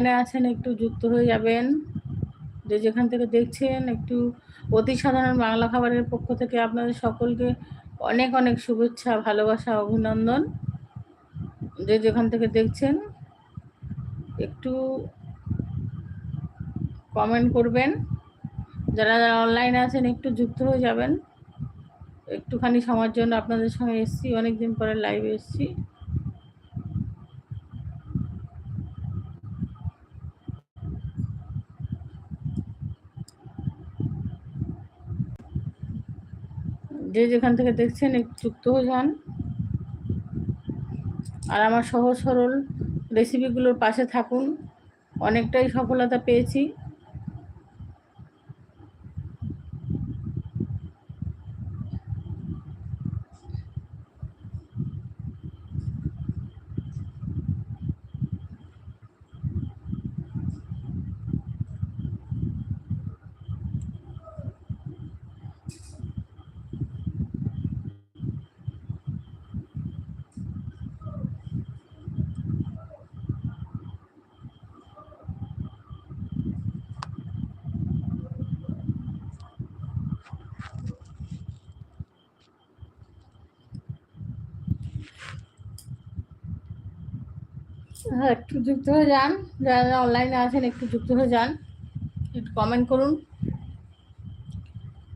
এখানে আছেন, একটু যুক্ত হয়ে যাবেন। যে যেখান থেকে দেখছেন, একটু অতি সাধারণ বাংলা খাবারের পক্ষ থেকে আপনাদের সকলকে অনেক অনেক শুভেচ্ছা, ভালোবাসা, অভিনন্দন। যে যেখান থেকে দেখছেন, একটু কমেন্ট করবেন। যারা যারা অনলাইনে আছেন, একটু যুক্ত হয়ে যাবেন। একটুখানি সময়ের জন্য আপনাদের সঙ্গে এসছি, অনেকদিন পরে লাইভে এসছি। যে যেখান থেকে দেখছেন যুক্ত হয়ে যান আর আমার সহজ সরল রেসিপিগুলোর পাশে থাকুন। অনেকটাই সফলতা পেয়েছি। হ্যাঁ একটু যুক্ত হয়ে যান। যারা অনলাইনে আছেন, একটু যুক্ত হয়ে যান। একটু কমেন্ট করুন।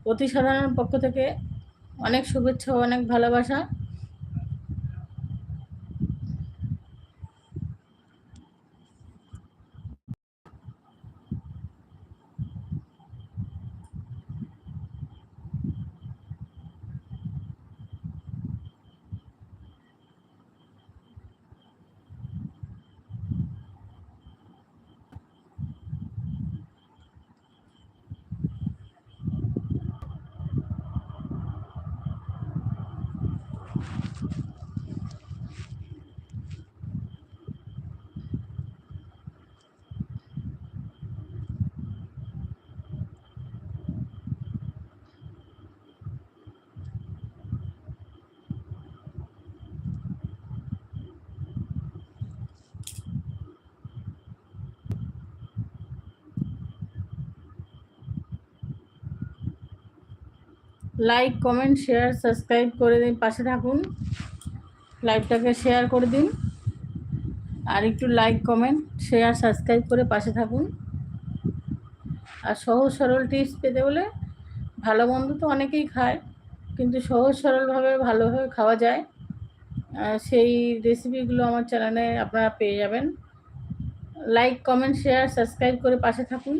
অতি সাধারণ পক্ষ থেকে অনেক শুভেচ্ছা অনেক ভালোবাসা। লাইক কমেন্ট শেয়ার সাবস্ক্রাইব করে দিন, পাশে থাকুন। লাইভটাকে শেয়ার করে দিন। আর একটু লাইক কমেন্ট শেয়ার সাবস্ক্রাইব করে পাশে থাকুন। আর সহজ সরল টিপস পেতে বলে ভালো মন্দ তো অনেকেই খায়, কিন্তু সহজ সরলভাবে ভালোভাবে খাওয়া যায়। সেই রেসিপিগুলো আমার চ্যানেলে আপনারা পেয়ে যাবেন। লাইক কমেন্ট শেয়ার সাবস্ক্রাইব করে পাশে থাকুন।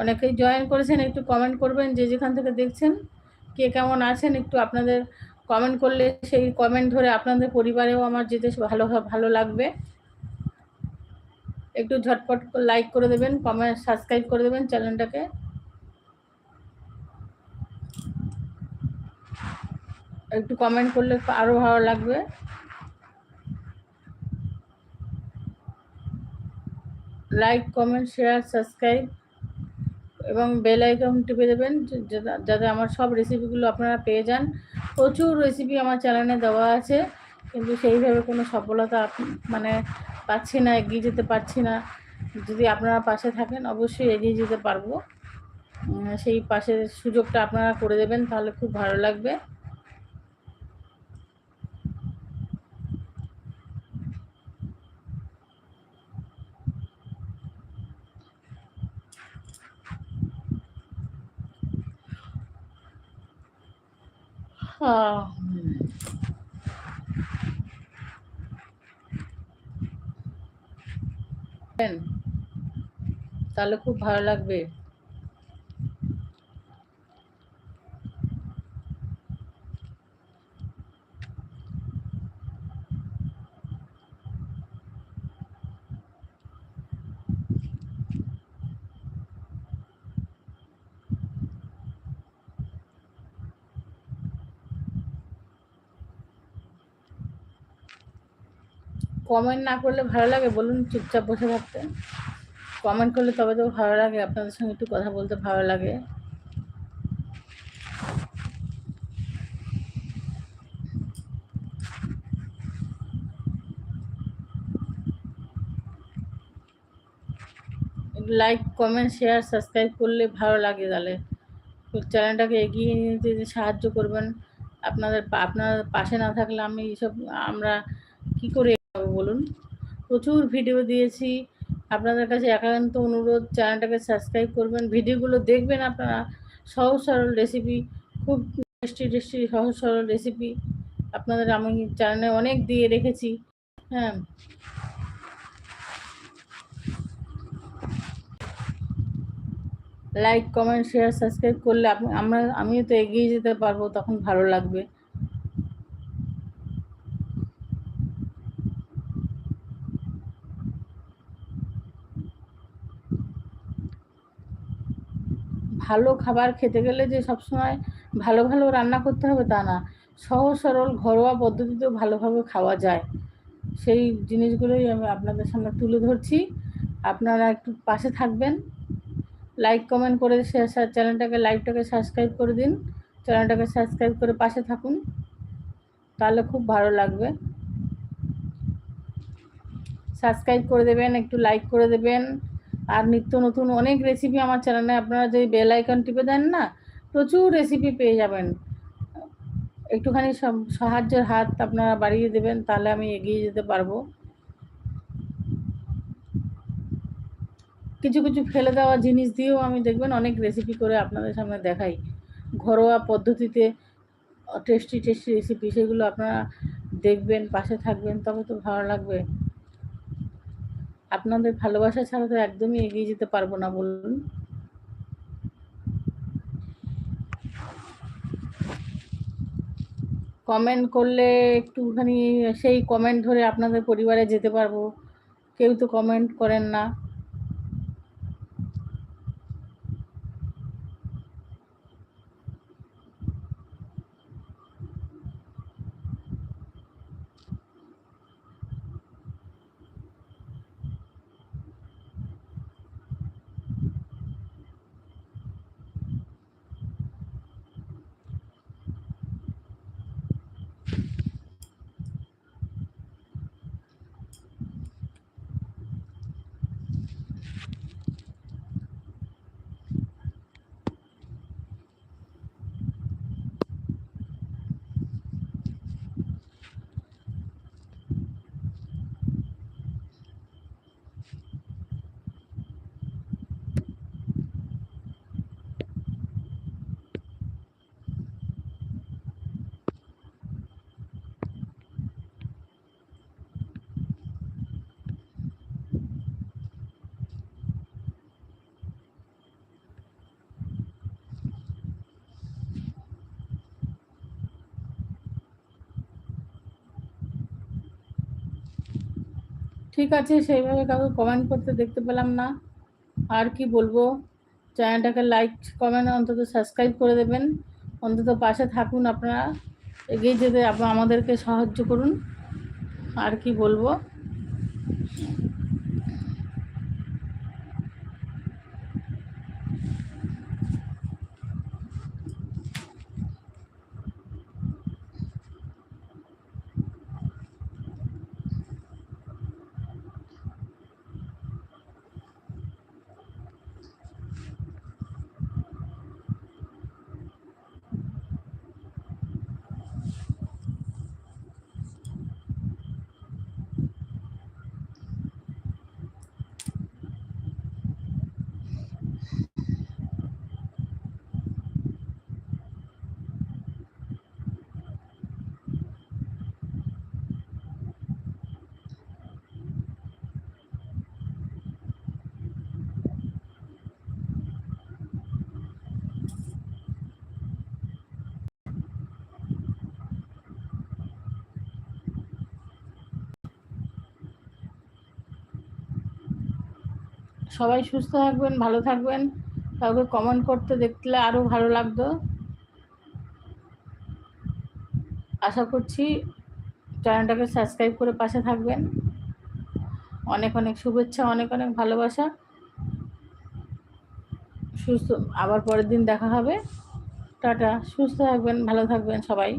অনেকেই জয়েন করেছেন, একটু কমেন্ট করবেন, যে যেখান থেকে দেখছেন। কে কেমন আছেন একটু আপনাদের কমেন্ট করলে, সেই কমেন্ট ধরে আপনাদের পরিবারেও আমার যেতে ভালো ভালো লাগবে। একটু ঝটপট লাইক করে দেবেন কমেন্ট সাবস্ক্রাইব করে দেবেন চ্যানেলটাকে একটু কমেন্ট করলে আরও ভালো লাগবে। লাইক কমেন্ট শেয়ার সাবস্ক্রাইব এবং বেল আইকন টিপে দেবেন যাতে আমার সব রেসিপিগুলো আপনারা পেয়ে যান। প্রচুর রেসিপি আমার চ্যানেলে দেওয়া আছে, কিন্তু সেইভাবে কোনো সফলতা মানে পাচ্ছি না, এগিয়ে যেতে পারছি না। যদি আপনারা পাশে থাকেন, অবশ্যই এগিয়ে যেতে পারব। সেই পাশের সুযোগটা আপনারা করে দেবেন, তাহলে খুব ভালো লাগবে। তাহলে খুব ভালো লাগবে কমেন্ট না করলে ভালো লাগে? বলুন চুপচাপ বসে থাকতে কমেন্ট করলে তবে তো ভালো লাগে, আপনাদের সঙ্গে একটু কথা বলতে ভালো লাগে। লাইক কমেন্ট শেয়ার সাবস্ক্রাইব করলে ভালো লাগে তাহলে। চ্যানেলটাকে এগিয়ে নিয়ে যেতে সাহায্য করবেন। আপনাদের আপনার পাশে না থাকলে আমি এইসব আমরা কি করে বলুন। প্রচুর ভিডিও দিয়েছি। আপনাদের কাছে একান্ত অনুরোধ, চ্যানেলটাকে সাবস্ক্রাইব করবেন। ভিডিওগুলো দেখবেন আপনারা। সহজ সরল রেসিপি খুব টেস্টি টেস্টি সহজ সরল রেসিপি আপনাদের আমি চ্যানেলে অনেক দিয়ে রেখেছি। হ্যাঁ। লাইক কমেন্ট শেয়ার সাবস্ক্রাইব করলে আমরা, আমিও তো এগিয়ে যেতে পারব, তখন ভালো লাগবে। ভালো খাবার খেতে গেলে যে সবসময় ভালো ভালো রান্না করতে হবে তা না। সহজ সরল ঘরোয়া পদ্ধতিতেও ভালোভাবে খাওয়া যায়। সেই জিনিসগুলোই আমি আপনাদের সামনে তুলে ধরছি। আপনারা একটু পাশে থাকবেন। লাইক কমেন্ট করে চ্যানেলটাকে লাইভটাকে সাবস্ক্রাইব করে দিন। চ্যানেলটাকে সাবস্ক্রাইব করে পাশে থাকুন। তাহলে খুব ভালো লাগবে। সাবস্ক্রাইব করে দেবেন, একটু লাইক করে দেবেন। আর নিত্য নতুন অনেক রেসিপি আমার চ্যানেলে আপনারা যদি বেল আইকন টিপে দেন না, প্রচুর রেসিপি পেয়ে যাবেন। একটুখানি সাহায্যের হাত আপনারা বাড়িয়ে দেবেন, তাহলে আমি এগিয়ে যেতে পারব। কিছু কিছু ফেলে দেওয়া জিনিস দিয়েও আমি দেখবেন অনেক রেসিপি করে আপনাদের সামনে দেখাই। ঘরোয়া পদ্ধতিতে টেস্টি টেস্টি রেসিপি সেগুলো আপনারা দেখবেন, পাশে থাকবেন, তবে তো ভালো লাগবে। আপনাদের ভালোবাসা ছাড়া তো একদমই এগিয়ে যেতে পারব না বলুন। কমেন্ট করলে একটুখানি সেই কমেন্ট ধরে আপনাদের পরিবারে যেতে পারব। কেউ তো কমেন্ট করেন না। ঠিক আছে, সেইভাবে কাউকে কমেন্ট করতে দেখতে পেলাম না। আর কি বলব? চ্যানেলটাকে লাইক কমেন্ট অন্তত সাবস্ক্রাইব করে দেবেন। অন্তত পাশে থাকুন আপনারা। এগিয়ে যেতে আমাদেরকে সাহায্য করুন। আর কি বলব? সবাই সুস্থ থাকবেন, ভালো থাকবেন। কাউকে কমেন্ট করতে দেখলে আরও ভালো লাগতো। আশা করছি চ্যানেলটাকে সাবস্ক্রাইব করে পাশে থাকবেন। অনেক অনেক শুভেচ্ছা, অনেক অনেক ভালোবাসা। সুস্থ, আবার পরের দিন দেখা হবে। টাটা, সুস্থ থাকবেন, ভালো থাকবেন সবাই।